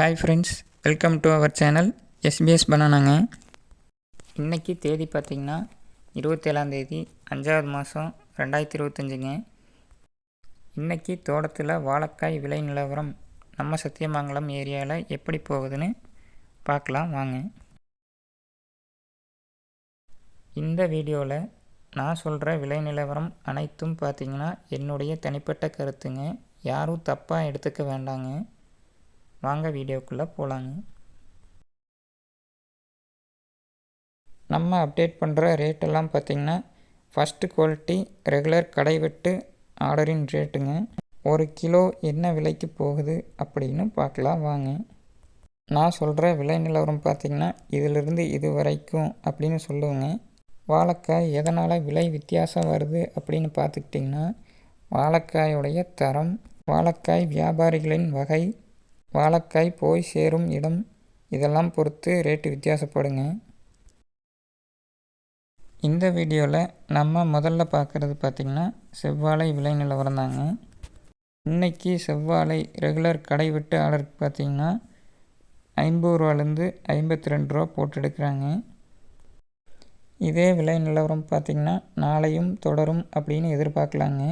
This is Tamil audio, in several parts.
Hi friends welcome to our channel SPS பண்ணானாங்க இன்றைக்கி தேதி பார்த்திங்கன்னா இருபத்தேழாந்தேதி அஞ்சாவது மாதம் ரெண்டாயிரத்தி இருபத்தஞ்சுங்க. இன்றைக்கி தோட்டத்தில் வாழைக்காய் விலை நிலவரம் நம்ம சத்தியமங்கலம் ஏரியாவில் எப்படி போகுதுன்னு பார்க்கலாம் வாங்க. இந்த வீடியோவில் நான் சொல்கிற விலை நிலவரம் அனைத்தும் பார்த்திங்கன்னா என்னுடைய தனிப்பட்ட கருத்துங்க. யாரும் தப்பாக எடுத்துக்க வேண்டாங்க. வாங்க வீடியோக்குள்ளே போகலாங்க நம்ம அப்டேட் பண்ணுற ரேட்டெல்லாம் பார்த்திங்கன்னா ஃபஸ்ட்டு குவாலிட்டி ரெகுலர் கடை வெட்டு ஆர்டரின் ரேட்டுங்க ஒரு கிலோ என்ன விலைக்கு போகுது அப்படின்னு பார்க்கலாம் வாங்க. நான் சொல்கிற விலை நிலவரம் பார்த்திங்கன்னா இதிலிருந்து இது வரைக்கும் அப்படின்னு சொல்லுவேங்க. வாழைக்காய் எதனால் விலை வித்தியாசம் வருது அப்படின்னு பார்த்துக்கிட்டிங்கன்னா வாழைக்காயுடைய தரம் வாழைக்காய் வியாபாரிகளின் வகை வாழைக்காய் போய் சேரும் இடம் இதெல்லாம் பொறுத்து ரேட்டு வித்தியாசப்படுங்க. இந்த வீடியோவில் நம்ம முதல்ல பார்க்குறது பார்த்திங்கன்னா செவ்வாழை விலை நிலவரம் தாங்க. இன்றைக்கி செவ்வாழை ரெகுலர் கடை விட்டு ஆர்டருக்கு பார்த்திங்கன்னா ஐம்பது ரூபாலேருந்து ஐம்பத்தி ரெண்டு ரூபா போட்டு எடுக்கிறாங்க. இதே விலை நிலவரம் பார்த்திங்கன்னா நாளையும் தொடரும் அப்படின்னு எதிர்பார்க்கலாங்க.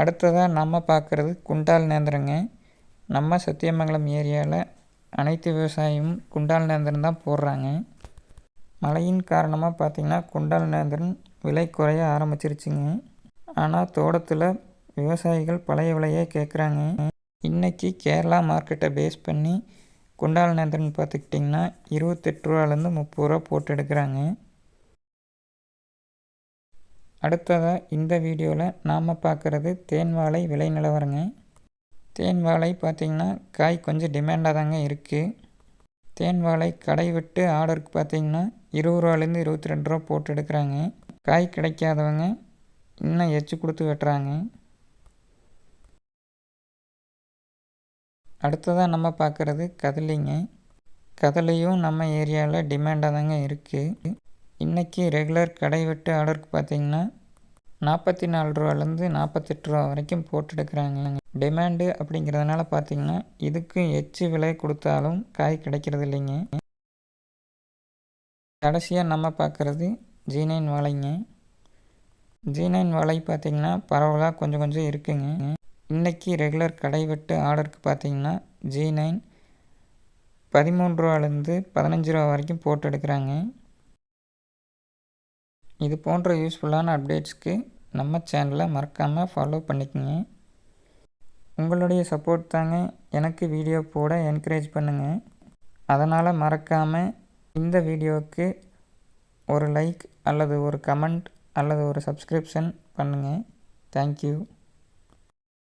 அடுத்ததாக நம்ம பார்க்குறது குண்டால் நேந்திரங்க. நம்ம சத்தியமங்கலம் ஏரியாவில் அனைத்து விவசாயியும் குண்டால் நேந்திரம் தான் போடுறாங்க. மழையின் காரணமாக பார்த்திங்கன்னா குண்டால் நேந்திரன் விலை குறைய ஆரம்பிச்சிருச்சுங்க. ஆனால் தோட்டத்தில் விவசாயிகள் பழைய விலையே கேட்குறாங்க இன்றைக்கி கேரளா மார்க்கெட்டை பேஸ் பண்ணி குண்டால் நேந்திரன் பார்த்துக்கிட்டிங்கன்னா இருபத்தெட்டு ரூபாலேருந்து முப்பது ரூபா போட்டு எடுக்கிறாங்க. அடுத்ததாக இந்த வீடியோவில் நாம் பார்க்குறது தேன் வாழை விலை நிலவரங்க. தேன் வாழை பார்த்திங்கன்னா காய் கொஞ்சம் டிமாண்டாக தாங்க இருக்குது தேன் வாழை கடை விட்டு ஆர்டருக்கு பார்த்திங்கன்னா இருபது ரூபாலேருந்து இருபத்தி ரெண்டு ரூபா போட்டு எடுக்கிறாங்க. காய் கிடைக்காதவங்க இன்னும் எச்சு கொடுத்து வெட்டுறாங்க. அடுத்ததாக நம்ம பார்க்குறது கதலிங்க. கதலையும் நம்ம ஏரியாவில் டிமாண்டாக தாங்க இருக்குது இன்றைக்கி ரெகுலர் கடை வெட்டு ஆர்டருக்கு பார்த்தீங்கன்னா நாற்பத்தி நாலு ரூபாலேருந்து நாற்பத்தெட்டு ரூபா வரைக்கும் போட்டு எடுக்கிறாங்க டிமாண்டு அப்படிங்கிறதுனால பார்த்தீங்கன்னா இதுக்கும் எச்சு விலை கொடுத்தாலும் காய் கிடைக்கிறது இல்லைங்க. கடைசியாக நம்ம பார்க்குறது ஜீனைன் வாழைங்க. ஜீனைன் வாழை பார்த்திங்கன்னா பரவலாக கொஞ்சம் கொஞ்சம் இருக்குங்க. இன்றைக்கி ரெகுலர் கடை வெட்டு ஆர்டருக்கு பார்த்தீங்கன்னா ஜீனைன் நைன் பதிமூன்று ரூபாலேருந்து பதினஞ்சு ரூபா வரைக்கும் போட்டு எடுக்கிறாங்க இது போன்ற யூஸ்ஃபுல்லான அப்டேட்ஸ்க்கு நம்ம சேனலை மறக்காமல் ஃபாலோ பண்ணிக்கோங்க. உங்களுடைய சப்போர்ட் தாங்க எனக்கு வீடியோ போட என்கரேஜ் பண்ணுங்கள் அதனால் மறக்காமல் இந்த வீடியோவுக்கு ஒரு லைக் அல்லது ஒரு கமெண்ட் அல்லது ஒரு சப்ஸ்கிரிப்ஷன் பண்ணுங்கள் தேங்க்யூ